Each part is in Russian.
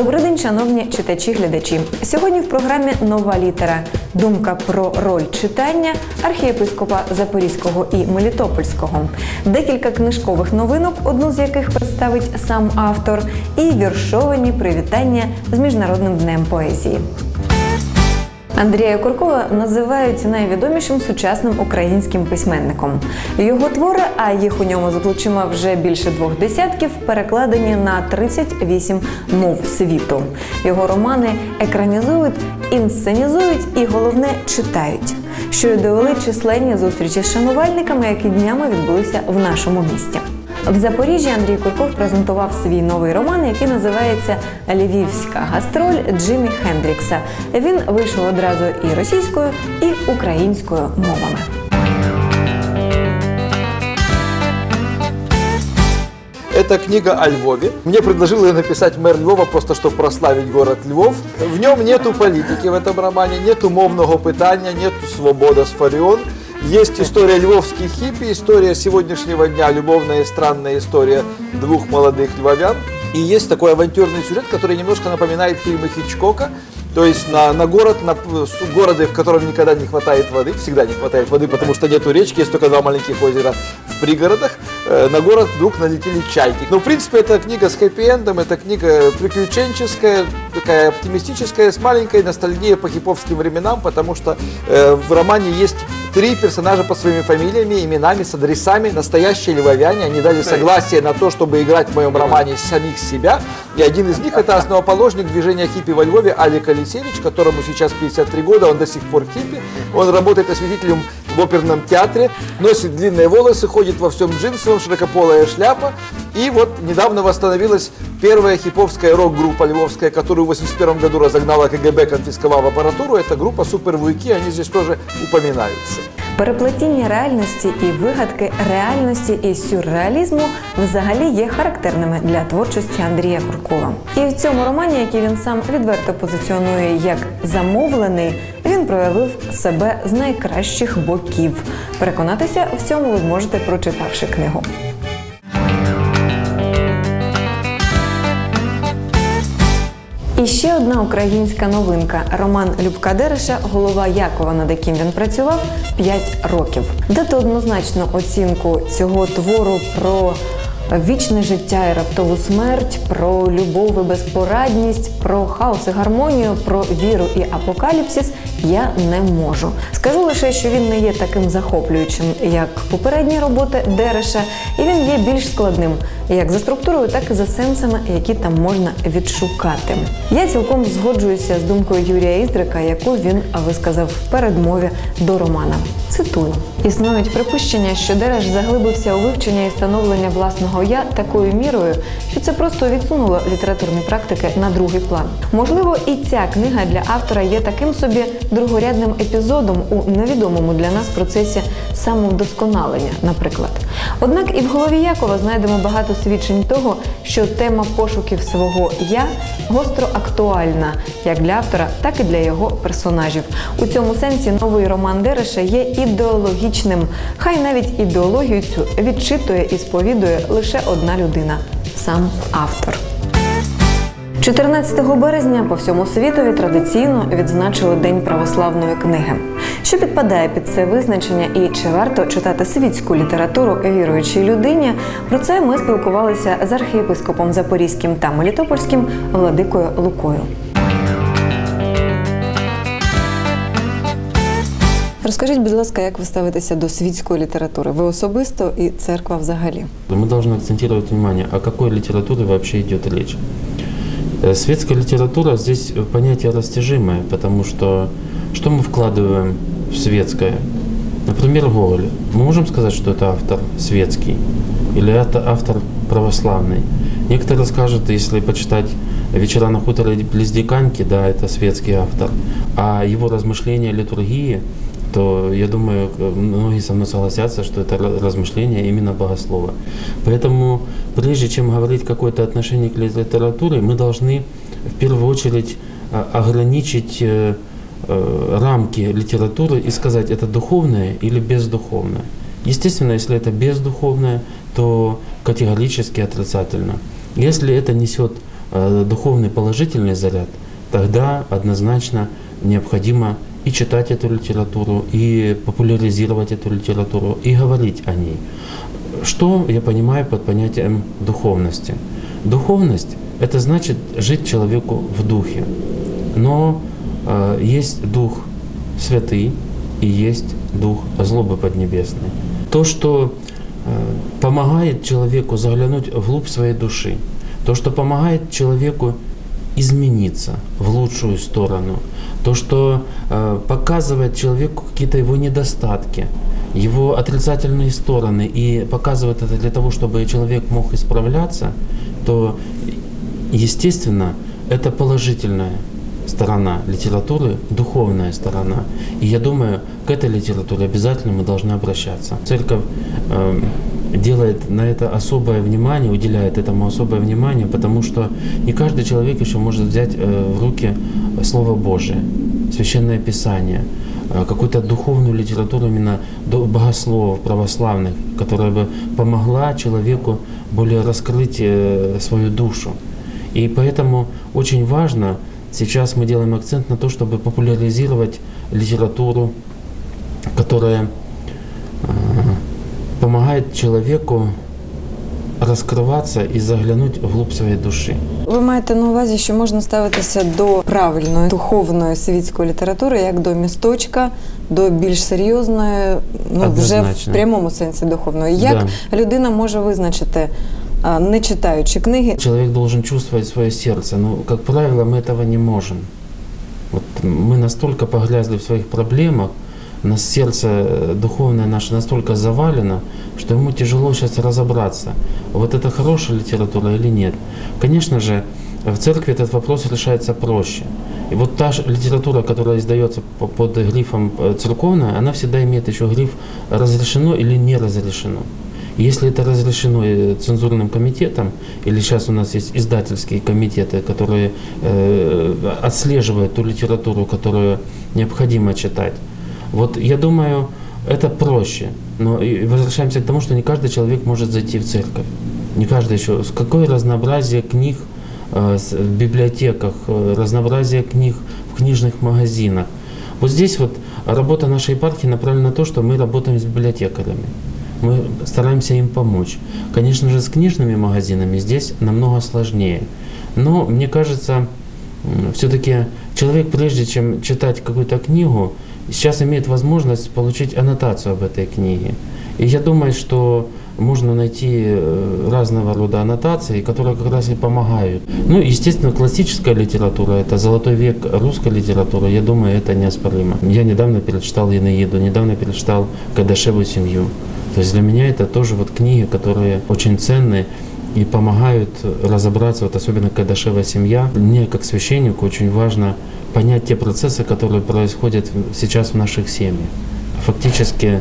Добрий день, шановні читачі-глядачі. Сьогодні в програмі Нова літера. Думка про роль читання архієпископа Запорізького і Мелітопольського. Декілька книжкових новинок, одну з яких представить сам автор, і віршовані привітання з міжнародним днем поезії. Андрія Куркова називають найвідомішим сучасним українським письменником. Його твори, а їх у ньому за плечима вже більше двох десятків, перекладені на 38 мов світу. Його романи екранізують, інсценізують і головне читають. Що й довели численні зустрічі з шанувальниками, які днями відбулися в нашому місті. В Запоріжжі Андрій Курков презентував свій новий роман, який називається Львівська гастроль Джиммі Хендрікса. Він вийшов одразу і російською, і українською мовами. Это книга о Львове. Мне предложил ее написать мэр Львова, просто чтобы прославить город Львов. В нем нету политики в этом романе, нету мовного пытания, нету свобода с Фарион. Есть история львовских хиппи, история сегодняшнего дня, любовная и странная история двух молодых львовян. И есть такой авантюрный сюжет, который немножко напоминает фильмы Хичкока. То есть на, на город, на городе, в котором никогда не хватает воды, всегда не хватает воды, потому что нету речки, есть только два маленьких озера в пригородах, э, на город вдруг налетели чайки. Но в принципе это книга с хэппи-эндом, это книга приключенческая, такая оптимистическая, с маленькой ностальгией по хиповским временам, потому что э, в романе есть три персонажа по своими фамилиями, именами, с адресами, настоящие львовяне. Они дали согласие на то, чтобы играть в моем романе самих себя. И один из них это основоположник движения хиппи во Львове Алик Алисевич, которому сейчас 53 года, он до сих пор хиппи. Он работает осветителем в оперном театре, носит длинные волосы, ходит во всем джинсовом, широкополая шляпа. И вот недавно восстановилась первая хиповская рок-группа львовская, которую в 81 году разогнала КГБ, конфисковав аппаратуру. Это группа Супервуйки, они здесь тоже упоминаются. Переплетіння реальності і вигадки реальності і сюрреалізму взагалі є характерними для творчості Андрія Куркова. І в цьому романі, який він сам відверто позиціонує як замовлений, він проявив себе з найкращих боків. Переконатися в цьому ви зможете, прочитавши книгу. Ще одна українська новинка. Роман Любка Дереша Голова Якова, над яким він працював 5 років. Дати однозначну оцінку цього твору про вічне життя і раптову смерть, про любов і безпорадність, про хаос і гармонію, про віру і апокаліпсис я не можу. Скажу лише, що він не є таким захоплюючим, як попередні роботи Дереша, і він є більш складним як за структурою, так і за сенсами, які там можна відшукати. Я цілком згоджуюся з думкою Юрія Іздрика, яку він висказав в передмові до романа. Цитую: існують припущення, що Дереш заглибився у вивчення і становлення власного я такою мірою, що це просто відсунуло літературні практики на другий план. Можливо, і ця книга для автора є таким собі другорядним епізодом у невідомому для нас процесі самовдосконалення, наприклад. Однак і в голові Якова знайдемо багато свідчень того, що тема пошуків свого я гостро актуальна як для автора, так і для його персонажів. У цьому сенсі новий роман Дереша є ідеологічним. Хай навіть ідеологію цю відчитує і сповідує лише одна людина сам автор. 14 березня по всьому світові традиційно відзначили День православної книги. Що підпадає під це визначення і чи варто читати світську літературу віруючій людині? Про це ми спілкувалися з архієпископом Запорізьким та Мелітопольським Владикою Лукою. Розкажіть, будь ласка, як ви ставитеся до світської літератури? Ви особисто і церква взагалі? Мы должны акцентировать внимание, о какой литературе вообще идет речь. Э, Светская литература здесь понятие растяжимое, потому что что мы вкладываем в светское? Например, Гоголь. Мы можем сказать, что это автор светский или это автор православный? Некоторые скажут, если почитать «Вечера на хуторе близ Диканьки», да, это светский автор, а его размышления о литургии, то я думаю, многие со мной согласятся, что это ра- размышления именно богослова. Поэтому, прежде чем говорить какое-то отношение к литературе, мы должны в первую очередь а, ограничить э, э, рамки литературы и сказать, это духовное или бездуховное. Естественно, если это бездуховное, то категорически отрицательно. Если это несет э, духовный положительный заряд, тогда однозначно необходимо и читать эту литературу, и популяризировать эту литературу, и говорить о ней. Что я понимаю под понятием духовности? Духовность – это значит жить человеку в духе. Но э, есть дух святый и есть дух злобы поднебесной. То, что э, помогает человеку заглянуть вглубь своей души, то, что помогает человеку измениться в лучшую сторону, то, что э, показывает человеку какие-то его недостатки, его отрицательные стороны и показывает это для того, чтобы человек мог исправляться, то, естественно, это положительная сторона литературы, духовная сторона. И я думаю, к этой литературе обязательно мы должны обращаться. Церковь э, делает на это особое внимание, уделяет этому особое внимание, потому что не каждый человек еще может взять э, в руки Слово Божие, Священное Писание, э, какую-то духовную литературу именно богословов православных, которая бы помогла человеку более раскрыть э, свою душу. И поэтому очень важно, сейчас мы делаем акцент на то, чтобы популяризировать литературу, которая помогает человеку розкриватися і заглянути вглубь своєї душі. Ви маєте на увазі, що можна ставитися до правильної духовної світської літератури як до місточка, до більш серйозної, ну вже в Однозначно. прямому сенсі духовної. Як людина може визначити, а, не читаючи книги, Человек должен чувствовать свое сердце. Но, как правило, мы этого не можем. Вот мы настолько погрязли в своих проблемах, У нас сердце э, духовное наше настолько завалено, что ему тяжело сейчас разобраться, вот это хорошая литература или нет. Конечно же, в церкви этот вопрос решается проще. И вот та же литература, которая издается по- под грифом э, церковная, она всегда имеет еще гриф разрешено или не разрешено. Если это разрешено э, цензурным комитетом, или сейчас у нас есть издательские комитеты, которые э, отслеживают ту литературу, которую необходимо читать, вот я думаю, это проще. Но и возвращаемся к тому, что не каждый человек может зайти в церковь. Не каждый еще. Какое разнообразие книг э, в библиотеках, э, разнообразие книг в книжных магазинах. Вот здесь вот работа нашей епархии направлена на то, что мы работаем с библиотекарями. Мы стараемся им помочь. Конечно же, с книжными магазинами здесь намного сложнее. Но мне кажется, все-таки человек, прежде чем читать какую-то книгу, сейчас имеет возможность получить аннотацию об этой книге. И я думаю, что можно найти э, разного рода аннотации, которые как раз и помогают. Ну, естественно, классическая литература, это золотой век русской литературы, я думаю, это неоспоримо. Я недавно перечитал Енеиду, недавно перечитал Кадашеву семью. То есть для меня это тоже вот книги, которые очень ценные и помогают разобраться, вот особенно Кадашева семья. Мне, как священнику, очень важно понять те процессы, которые происходят сейчас в наших семьях. Фактически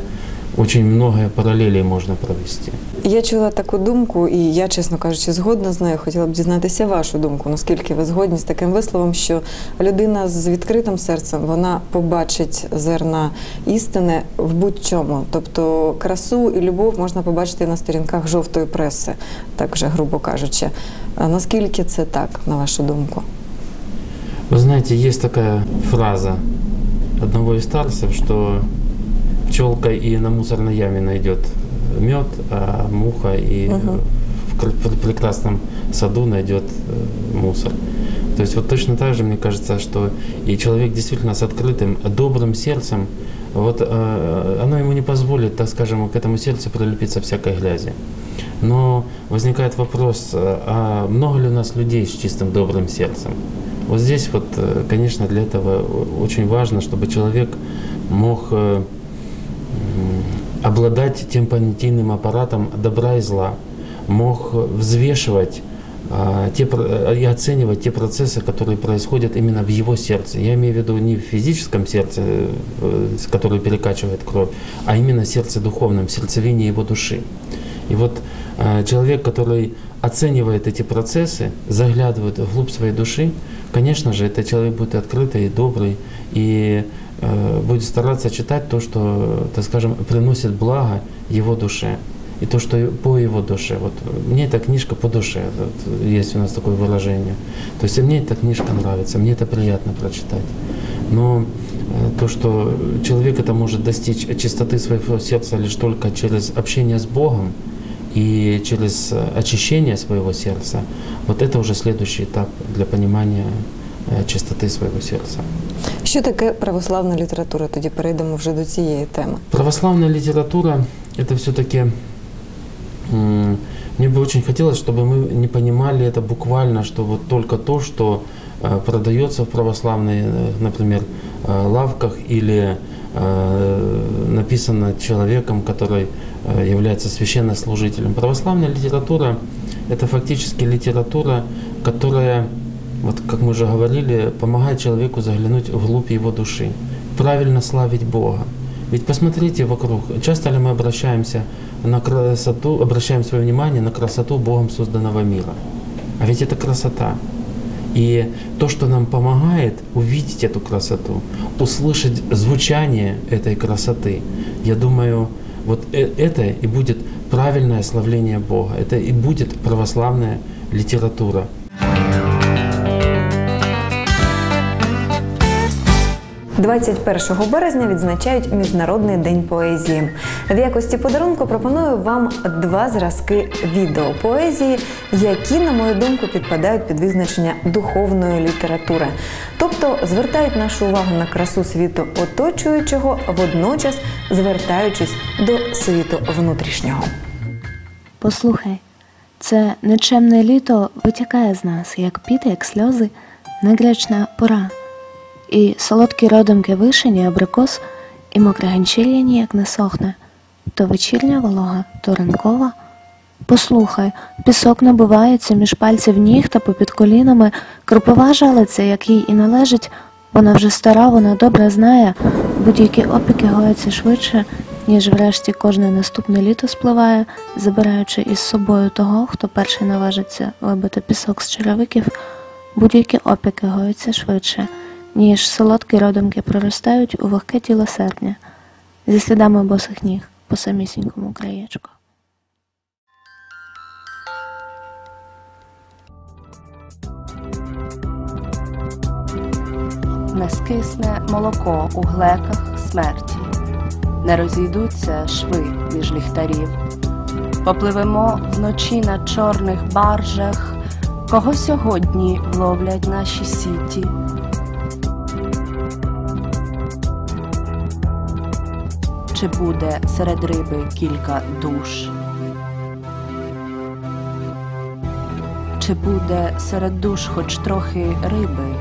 очень много параллелей можно провести. Я чула таку думку, і я, чесно кажучи, згодна з нею. Хотіла б дізнатися вашу думку, наскільки ви згодні з таким висловом, що людина з відкритим серцем вона побачить зерна істини в будь-чому. Тобто красу і любов можна побачити на сторінках жовтої преси, так вже грубо кажучи. А наскільки це так, на вашу думку? Вы знаете, есть такая фраза одного из старцев, что пчелка и на мусорной яме найдет мед, а муха и Мгм. в кр- пр- прекрасном саду найдет э, мусор. То есть вот точно так же, мне кажется, что и человек действительно с открытым, добрым сердцем, вот э, оно ему не позволит, так скажем, к этому сердцу прилепиться всякой грязи. Но возникает вопрос, э, а много ли у нас людей с чистым добрым сердцем? Вот здесь вот, конечно, для этого очень важно, чтобы человек мог обладать тем понятийным аппаратом добра и зла, мог взвешивать а, те, э, и оценивать те процессы, которые происходят именно в его сердце. Я имею в виду не в физическом сердце, э, которое перекачивает кровь, а именно сердце духовном, сердцевине его души. И вот э, человек, который оценивает эти процессы, заглядывает вглубь своей души, конечно же, этот человек будет открытый добрый, и будет стараться читать то, что, так скажем, приносит благо его душе. и то, что по его душе. Вот мне эта книжка по душе, вот, есть у нас такое выражение. То есть мне эта книжка нравится, мне это приятно прочитать. Но э, то, что человек это может достичь чистоты своего сердца лишь только через общение с Богом и через э, очищение своего сердца, вот это уже следующий этап для понимания э, чистоты своего сердца. Що таке православна література? Тоді перейдемо вже до цієї теми. Православная литература это все-таки мне бы очень хотелось, чтобы мы не понимали это буквально, что вот только то, что э, продается в православной, э, например, э, лавках или э, написано человеком, который э, является священнослужителем. Православная литература – это фактически литература, которая, вот как мы уже говорили, помогает человеку заглянуть вглубь его души, правильно славить Бога. Ведь посмотрите вокруг, часто ли мы обращаемся на красоту, обращаем свое внимание на красоту Богом созданного мира. А ведь это красота. И то, что нам помогает увидеть эту красоту, услышать звучание этой красоты, я думаю, вот э- это и будет правильное славление Бога, это и будет православная литература. 21 березня відзначають Міжнародний день поезії. В якості подарунку пропоную вам два зразки відео поезії, які, на мою думку, підпадають під визначення духовної літератури, тобто звертають нашу увагу на красу світу оточуючого, водночас звертаючись до світу внутрішнього. Послухай, це нечемне літо витікає з нас, як піт, як сльози, негрячна пора. І солодкі родимки вишені, абрикос, і мокре ганчір'я ніяк не сохне. То вечірня волога, то ранкова. Послухай, пісок набивається між пальців ніг та попід колінами, кропива жалиться, як їй і належить. Вона вже стара, вона добре знає, будь-які опіки гояться швидше, ніж врешті кожне наступне літо спливає, забираючи із собою того, хто перший наважиться вибити пісок з черевиків, будь-які опіки гояться швидше, ніж солодкі родимки проростають у вогке тіло серпня, зі слідами босих ніг по самісінькому краєчку. не скисне молоко у глеках смерті, не розійдуться шви між ліхтарів, попливемо вночі на чорних баржах, кого сьогодні ловлять наші сіті. Чи буде серед риби кілька душ? Чи буде серед душ хоч трохи риби?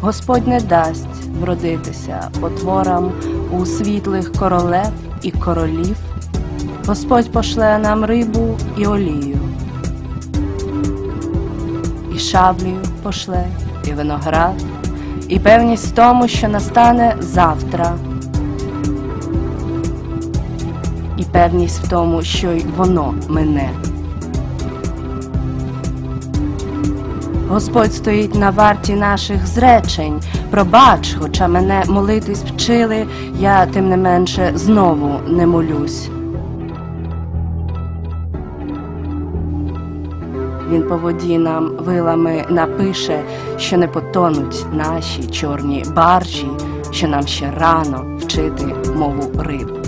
Господь не дасть вродитися потворам у світлих королев і королів. Господь пошле нам рибу і олію, і шаблію пошле, і виноград, і певність в тому, що настане завтра, і певність в тому, що й воно мине. Господь стоїть на варті наших зречень. Пробач, хоча мене молитись вчили, я тим не менше знову не молюсь. Він по воді нам вилами напише, що не потонуть наші чорні баржі, що нам ще рано вчити мову риб.